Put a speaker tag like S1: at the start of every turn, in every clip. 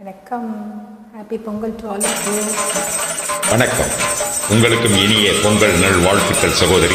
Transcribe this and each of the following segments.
S1: வணக்கம். Happy Pongal to all
S2: வணக்கம். உங்களுக்கும் இனிய பொங்கல் நல் வாழ்த்துக்கள் சகோதரி.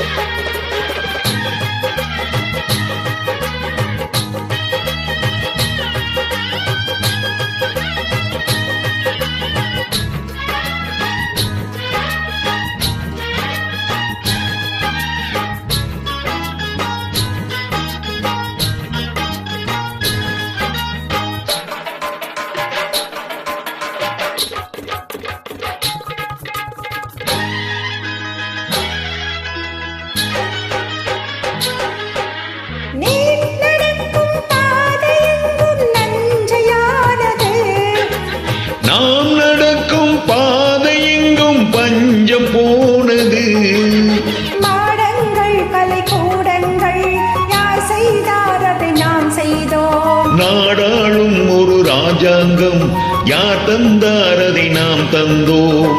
S2: Yeah. ராஜாங்கம் யார் தந்தார் அதை நாம் தந்தோம்.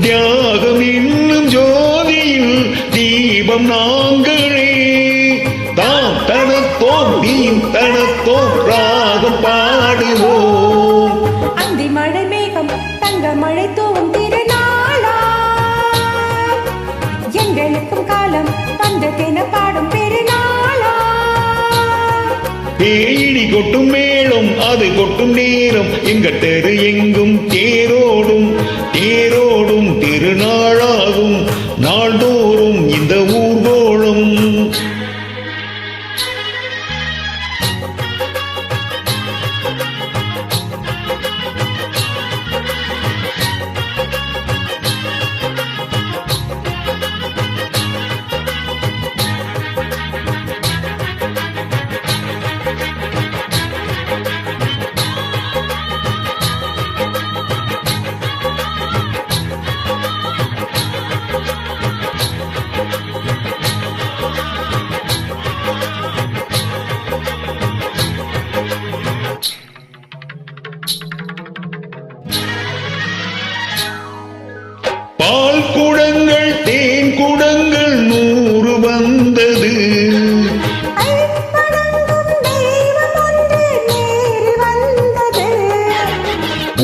S2: தியாகம் இன்னும் ஜோதியில் தீபம் நாங்களே. தாம் தனத்தோம் நீம் தனத்தோம் ராகம் பாடுவோம்.
S3: அந்தி மழை மேகம் தங்க மழை தூவும் திருநாளா எங்களுக்கும் காலம் வந்ததென பாடும்
S2: தேயிடி கொட்டும் மேலும் அது கொட்டும் நேரம். எங்க தெரு எங்கும் தேரோடும்
S3: தேரோ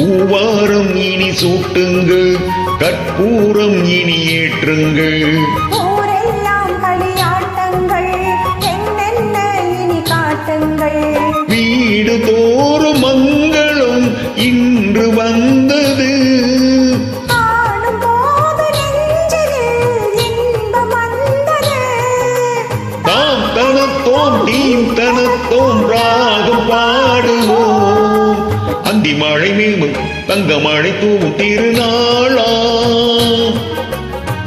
S2: பூவாரம் இனி சூட்டுங்கள் கற்பூரம் இனி ஏற்றுங்கள். மழை மேலும் தங்க மழை தூவும் திருநாளா.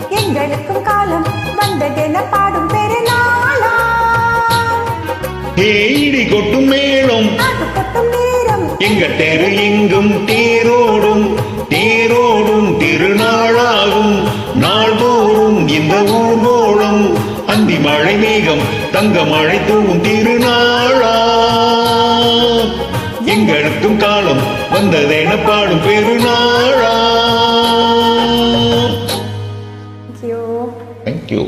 S3: எங்களுக்கும் காலம் வந்ததென பாடும் பெருநாளா.
S2: தேயிடி கொட்டும் மேளம்.
S3: கொட்டும் நேரம்.
S2: எங்க தெரு எங்கும் தேரோடும் தேரோடும் திருநாளாகும். நாள்தோறும் இந்த ஊர்கோளம். அந்தி மழை மேகம் தங்க மழை தூவும் திருநாளா. எங்களுக்கும் காலம் வந்ததென பாடும் பெருநாளா.
S1: Thank you
S2: thank you